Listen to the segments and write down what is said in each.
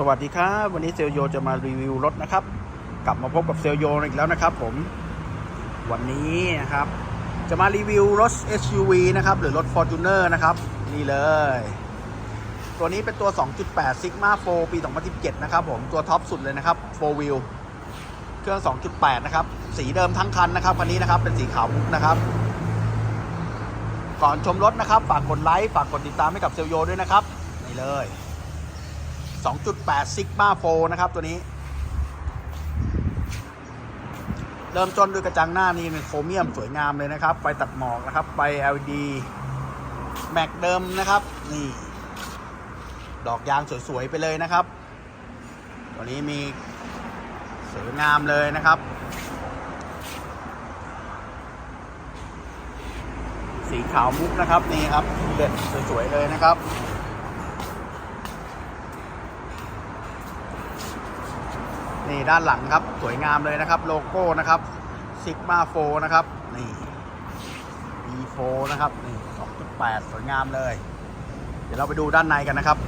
สวัสดีครับ วันนี้เซลโยจะมารีวิวรถนะครับ กลับมาพบกับเซลโยอีกแล้วนะครับผมวันนี้นะครับ จะมารีวิวรถ SUV นะครับ หรือรถ Fortuner นะครับ นี่เลย ตัวนี้เป็นตัว 2.8 Sigma 4 ปี 2017 นะครับผมตัวท็อปสุดเลยนะครับ 4 wheel เครื่อง 2.8 นะครับ สีเดิมทั้งคันนะครับคันนี้นะครับเป็นสีขาวมุกนะครับ ก่อนชมรถนะครับ ฝากกดไลค์ฝากกดติดตามให้กับเซลโยด้วยนะครับนี่เลย 2.8 Sigma 4นะครับตัวนี้ เริ่มต้นด้วยกระจังหน้านี่เป็นโครเมียมสวยงามเลยนะครับ ไฟตัดหมอกนะครับไฟ LED แม็กเดิมนะครับ นี่ ดอกยางสวย ๆ ไปเลยนะครับ ตัวนี้มีสวยงามเลยนะครับสีขาวมุกนะครับนี่ครับเด็ดสวยๆเลยนะครับ นี่ด้านหลังครับสวยงามเลยนะครับ โลโก้นะครับ Sigma 4นะครับ นี่ E4 นะครับนี่2.8 สวยงามเลย เดี๋ยวเราไปดูด้านในกันนะครับ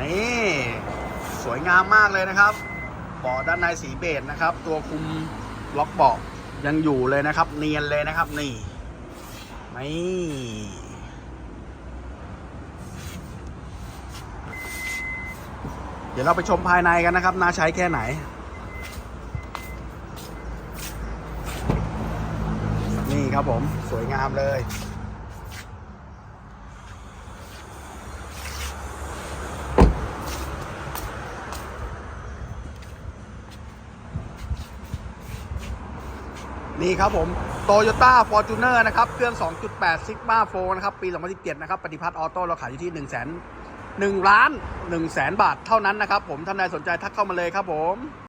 นี่สวยงามมากเลยนะครับเบาะด้านในสีเบจนะครับ ตัวคุมล็อกเบาะยังอยู่เลยนะครับ เนียนเลยนะครับ นี่นี่ เดี๋ยวเราไปชมภายในกันนะครับ น่าใช้แค่ไหน นี่ครับผมสวยงามเลย นี่ครับผม Toyota Fortuner นะครับ เครื่อง 2.8 Sigma 4นะครับ ปี 2017 นะครับ ปฏิพัฒน์ออโต้เราขายอยู่ที่ 1 0 0 0 0 1ล้าน1แสนบาทเท่านั้นนะครับผมท่านใดสนใจทักเข้ามาเลยครับผม